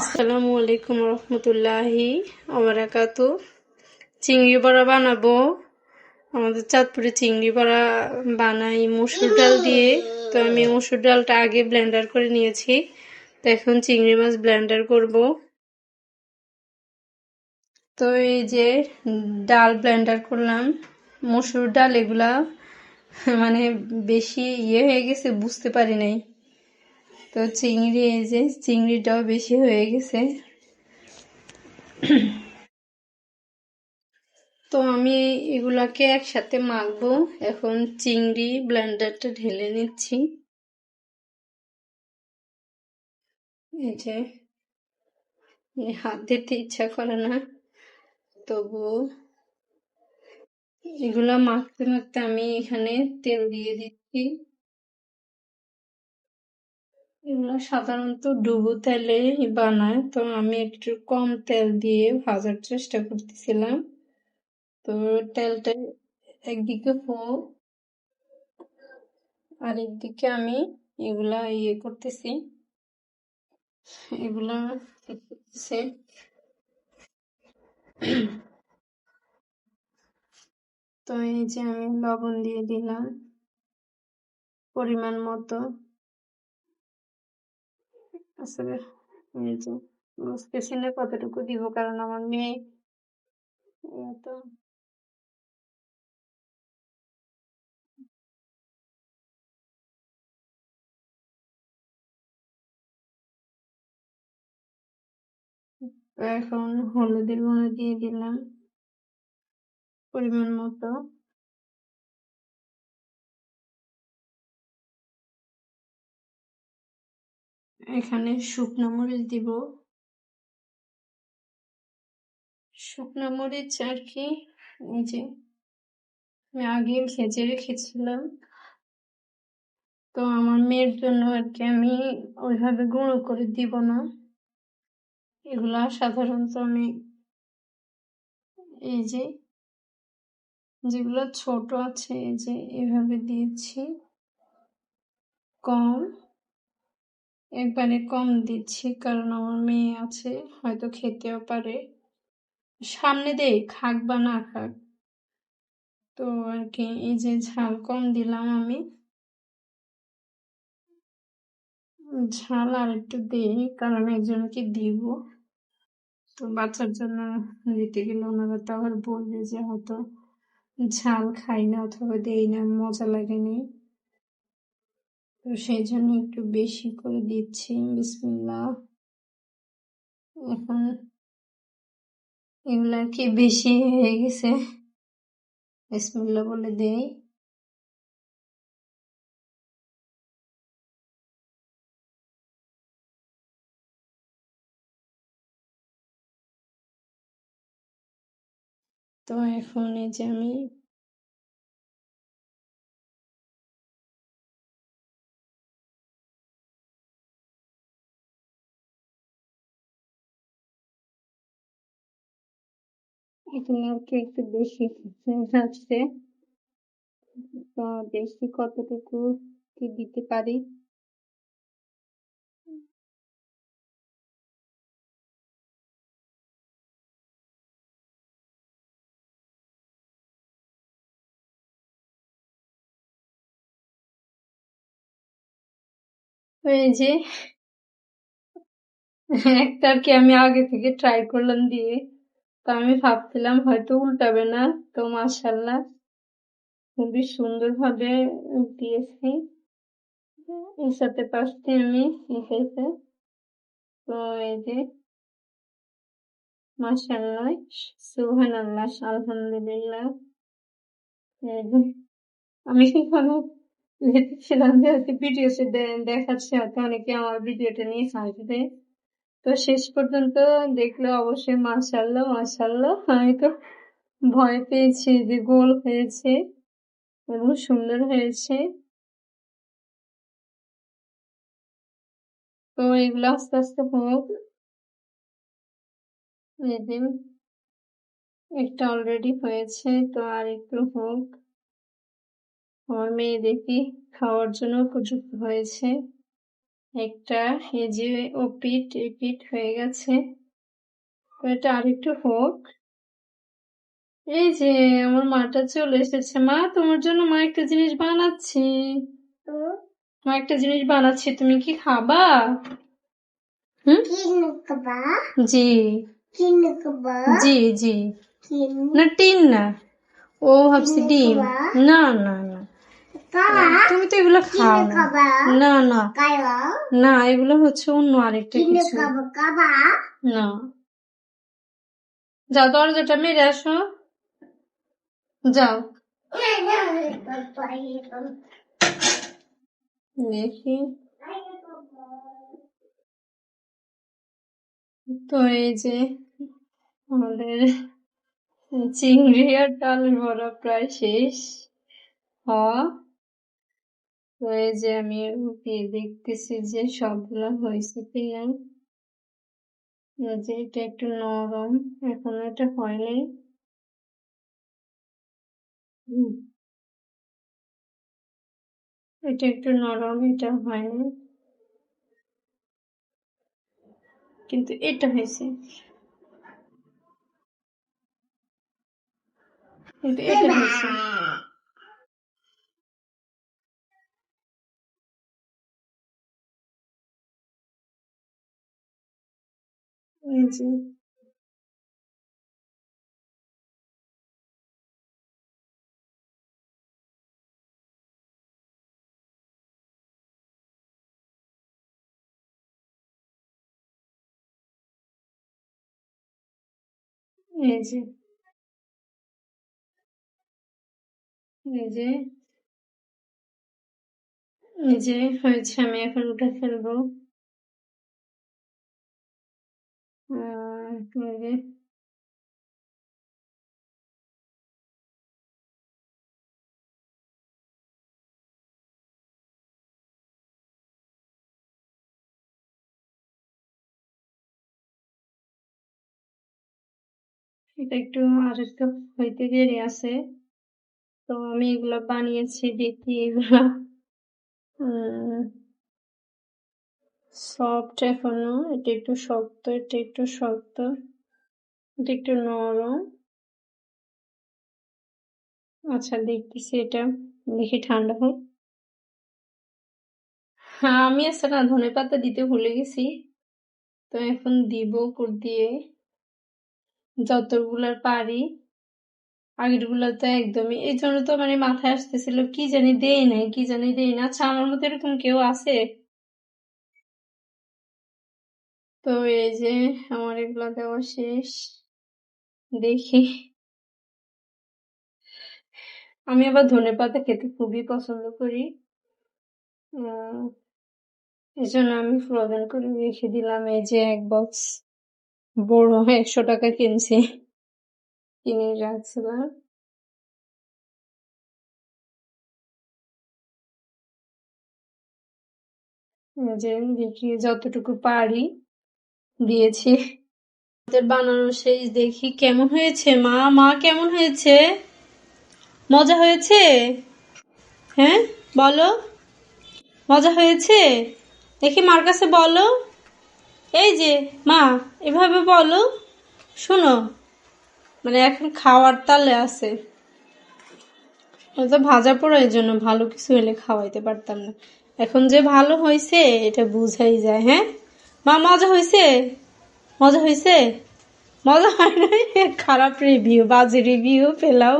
আসসালামু আলাইকুম রহমতুল্লাহি আমার আবরাকাত চিংড়ি বড়া বানাবো। আমাদের চাঁদপুরে চিংড়ি বড়া বানাই মসুর ডাল দিয়ে। তো আমি মসুর ডালটা আগে ব্লেন্ডার করে নিয়েছি। তো এখন চিংড়ি মাছ ব্লেন্ডার করব। তো এই যে ডাল ব্লেন্ডার করলাম। মসুর ডাল এগুলা মানে বেশি ইয়ে হয়ে গেছে, বুঝতে পারি নাই। তো চিংড়ি, এই যে চিংড়িটাও বেশি হয়ে গেছে। তো আমি এগুলাকে একসাথে মাখবো। এখন চিংড়ি ব্লেন্ডারটা ঢেলে নিচ্ছি। এই যে হাত দিতে ইচ্ছা করে না তবুও এগুলা মাখতে মাখতে আমি এখানে তেল দিয়ে দিচ্ছি। এগুলো সাধারণত ডুবো তেলে বানায়। তো আমি একটু কম তেল দিয়ে ভাজার চেষ্টা করতেছিলাম। তো তেলটা একদিকে হোক আর একদিকে আমি এগুলা ইয়ে করতেছি। এগুলা তো এই যে আমি লবণ দিয়ে দিলাম পরিমাণ মতো। আসলে বুঝতেছি না কতটুকু দিব, কারণ আমার মেয়ে তো এখন হলুদের গুঁড়ো দিয়ে দিলাম পরিমাণ মতো। এখানে শুকনো মরিচ দিব। শুকনো মরিচ আর কি, এই যে আমি আগে ভেজে রেখেছিলাম। তো আমার মেয়ের জন্য আর কি আমি ওইভাবে গুঁড়ো করে দিব না। এগুলা সাধারণত আমি এই যে যেগুলো ছোট আছে, এই যে এভাবে দিয়েছি। কম। একবারে কম দিচ্ছি, কারণ আমার মেয়ে আছে, হয়তো খেতেও পারে। সামনে দেই খাক বা না খাক তো আর কি, এই যে ঝাল কম দিলাম আমি। ঝাল আর একটু দিই, কারণ একজনকে দিব? তো বাচ্চার জন্য দিতে গেলে ওনারা তো আবার বলবে যে হয়তো ঝাল খাই না অথবা দেই না, মজা লাগেনি। তো সেই জন্য একটু বেশি করে দিচ্ছি বিসমিল্লা এখন এগুলা কি বেশি হয়ে গেছে? বিসমিল্লা বলে দেই। তো এখন এই যে আমি এখানে একটু বেশি আসছে তো দেখি কতটুকু কি দিতে পারি যে একটা আর কি আমি আগে থেকে ট্রাই করলাম দিয়ে তো আমি ভাবছিলাম হয়তো উল্টাবে না তো মাসাল্লাহ খুবই সুন্দর ভাবে দিয়েছি সাথে পাশটি আমি এসেছে তো এই যে মাসাল্লাহ সুহান আল্লাহ আলহামদুলিল্লাহ আমি সেখানে লিখেছিলাম যে ভিডিওতে দেখাচ্ছে, হয়তো অনেকে আমার ভিডিওটা নিয়ে হাসবে। তো শেষ পর্যন্ত দেখলে অবশ্যই মাসাল্লাহ মাসাল্লাহ আমি তো ভয় পেয়েছি যে গোল হয়েছে এবং সুন্দর হয়েছে। তো এগুলো আস্তে আস্তে হোক। এদিন একটা অলরেডি হয়েছে, তো আর একটু হোক। আমার মেয়ে দেখি খাওয়ার জন্য উপযুক্ত হয়েছে। একটা এই যে ও পিঠ এই পিঠ হয়ে গেছে। তো এটা আরেকটু হোক। এই যে আমার মাটা চলে এসেছে। মা তোমার জন্য মা একটা জিনিস বানাচ্ছি। মা একটা জিনিস বানাচ্ছি। তুমি কি খাবা? হুম? জি। জি জি। না টিন না। ও ভাবছি ডিম। না না। তুমি তো এগুলো খাও না। না না। এগুলো হচ্ছে অন্য আরেকটা কিছু। না। যাও দরজাটা মেরে আসো। যাও। দেখি। তো এই যে আমাদের চিংড়ি আর ডাল বড়া প্রায় শেষ। হওয়া এই যে আমি উঠিয়ে দেখতেছি যে সবগুলো হয়েছে কিনা যে এটা একটু নরম, এখনও এটা হয়নি। এটা একটু নরম, এটা হয়নি। কিন্তু এটা হয়েছে। কিন্তু এটা হয়েছে। যে। এই যে। এই যে হয়েছে আমি এখন উঠে ফেলব। যে এটা একটু আর হইতে দেরি আছে তো আমি এগুলো বানিয়েছি দেখি এগুলা সফট এখনও এটা একটু শক্ত, এটা একটু শক্ত, এটা একটু নরম। আচ্ছা দেখতেছি এটা, দেখি ঠান্ডা হোক। হ্যাঁ আমি আছে না, ধনে পাতা দিতে ভুলে গেছি। তো এখন দিব উপর দিয়ে। যতগুলার পারি আগেরগুলো তো একদমই এই জন্য তো মানে মাথায় আসতেছিল, কি জানি দেই নাই, কি জানি দেই না। আচ্ছা আমার মতো এরকম কেউ আছে? তো এই যে আমার এগুলো দেওয়া শেষ। দেখি। আমি আবার ধনে পাতা খেতে খুবই পছন্দ করি। এই জন্য আমি ফ্রোজেন করে রেখে দিলাম। এই যে এক বক্স বড় একশো টাকা কিনছি। কিনে রাখছিলাম। যে দেখি যতটুকু পারি। দিয়েছি। বানানো শেষ দেখি কেমন হয়েছে, মা? মা কেমন হয়েছে? মজা হয়েছে? হ্যাঁ বলো। মজা হয়েছে? দেখি মার কাছে বলো। এই যে, মা, এভাবে বলো। শোনো মানে এখন খাওয়ার তালে আছে। তো ভাজা পড়া, এই জন্য ভালো কিছু হলে খাওয়াইতে পারতাম না। এখন যে ভালো হয়েছে এটা বুঝাই যায় হ্যাঁ? মা, মজা হয়েছে মজা হয়েছে মজা হয় নাই? খারাপ রিভিউ বাজে রিভিউ পেলাও।